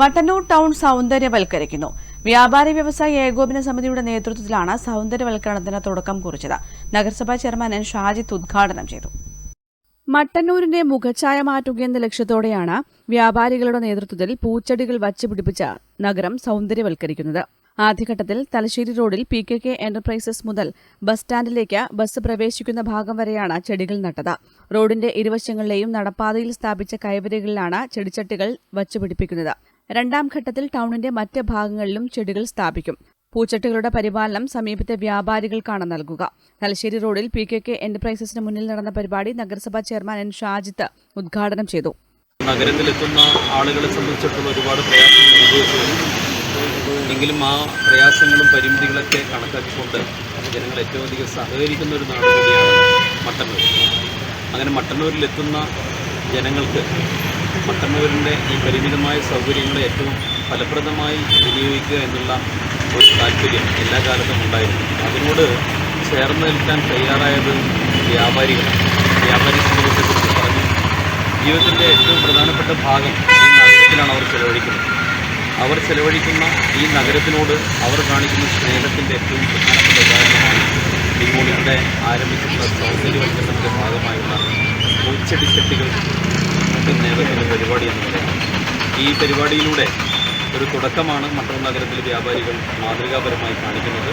Mattannur town സൗന്ദര്യവൽക്കരിക്കുന്നു. വ്യാപാരി വ്യവസായ ഏകോപന സമിതിയുടെ നേതൃത്വത്തിലാണ് സൗന്ദര്യവൽക്കരണത്തിന് തുടക്കം കുറിച്ചത്. നഗരസഭാ ചെയർമാൻ എൻ ഷാജിത്ത് ഉദ്ഘാടനം ചെയ്തു. മട്ടന്നൂരിന്റെ മുഖഛായ മാറ്റുകയെന്ന ലക്ഷ്യത്തോടെയാണ് വ്യാപാരികളുടെ നേതൃത്വത്തിൽ പൂച്ചെടികൾ വച്ചുപിടിപ്പിച്ച നഗരം സൗന്ദര്യവൽക്കരിക്കുന്നത്. ആദ്യഘട്ടത്തിൽ തലശ്ശേരി റോഡിൽ പി കെ കെ എന്റർപ്രൈസസ് മുതൽ ബസ് സ്റ്റാൻഡിലേക്ക് ബസ് പ്രവേശിക്കുന്ന ഭാഗം വരെയാണ് ചെടികൾ നട്ടത്. റോഡിന്റെ ഇരുവശങ്ങളിലെയും നടപ്പാതയിൽ സ്ഥാപിച്ച കൈവരികളിലാണ് ചെടിച്ചട്ടികൾ വച്ചുപിടിപ്പിക്കുന്നത്. രണ്ടാം ഘട്ടത്തിൽ ടൗണിന്റെ മറ്റ് ഭാഗങ്ങളിലും ചെടികൾ സ്ഥാപിക്കും. പൂച്ചട്ടികളുടെ പരിപാലനം സമീപത്തെ വ്യാപാരികൾക്കാണ് നൽകുക. തലശ്ശേരി റോഡിൽ പി കെ കെ എന്റർപ്രൈസസിന് മുന്നിൽ നടന്ന പരിപാടി നഗരസഭാ ചെയർമാൻ എൻ ഷാജിത്ത് ഉദ്ഘാടനം ചെയ്തു. നഗരത്തിലെത്തുന്ന ആളുകളെ സംബന്ധിച്ചിടത്തോളം ഒരുപാട് പ്രയാസങ്ങൾ അനുഭവിച്ചു എങ്കിലും ആ പ്രയാസങ്ങളും പരിമിതികളൊക്കെ കണക്കാക്കിക്കൊണ്ട് ജനങ്ങൾ ഏറ്റവും അധികം സഹകരിക്കുന്ന ഒരു നാട് കൂടിയാണ് മട്ടന്നൂർ. അങ്ങനെ മട്ടന്നൂരിലെത്തുന്ന ജനങ്ങൾക്ക് മട്ടന്നൂരിന്റെ ഈ പരിമിതമായ സൗകര്യങ്ങളെ ഏറ്റവും ഫലപ്രദമായി വിനിയോഗിക്കുക എന്നുള്ള ഒരു താല്പര്യം എല്ലാ കാലത്തും ഉണ്ടായിരുന്നു. അതിനോട് ചേർന്ന് നിൽക്കാൻ തയ്യാറായത് വ്യാപാരികളാണ്. വ്യാപാരി സമൂഹത്തെക്കുറിച്ച് പറഞ്ഞു ജീവിതത്തിന്റെ ഏറ്റവും പ്രധാനപ്പെട്ട ഭാഗം ഈ നഗരത്തിലാണ് അവർ ചെലവഴിക്കുന്നത്. അവർ ചെലവഴിക്കുന്ന ഈ നഗരത്തിനോട് അവർ കാണിക്കുന്ന സ്നേഹത്തിന്റെ ഏറ്റവും പ്രധാനപ്പെട്ട ഉദാഹരണമാണ് ഡിമോണിയുടെ ആരംഭിച്ചിട്ടുള്ള സൗന്ദര്യവൽക്കരണത്തിന്റെ ഭാഗമായുള്ള പൂച്ചെടിച്ചട്ടികൾ. നേതൃത്വത്തിന്റെ പരിപാടി എന്ന് പറയുന്നത്. ഈ പരിപാടിയിലൂടെ ഒരു തുടക്കമാണ് മട്ടൂർ നഗരത്തിലെ വ്യാപാരികൾ മാതൃകാപരമായി കാണിക്കുന്നത്.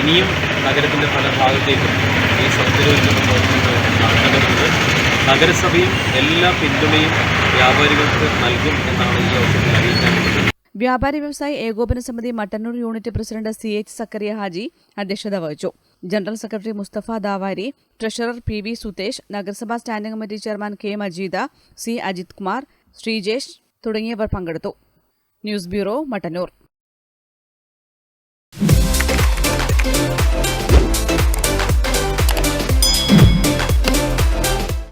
ഇനിയും നഗരത്തിന്റെ പല ഭാഗത്തേക്കും ഈ സൗന്ദര്യവൽക്കരണ പ്രവർത്തനങ്ങൾ നഗരസഭയും എല്ലാ പിന്തുണയും വ്യാപാരികൾക്ക് നൽകും എന്നാണ് ഈ അവസരത്തിൽ അറിയിക്കാനുള്ളത് വ്യാപാരി വ്യവസായ ഏകോപന സമിതി Mattannur unit president C H Zakariya Haji അധ്യക്ഷത വഹിച്ചു. General secretary Musthafa Davari treasurer P V Suthesh നഗരസഭാ standing committee chairman K Majeed C Ajith Kumar Sreejesh തുടങ്ങിയവർ പങ്കെടുത്തു. News bureau Mattannur.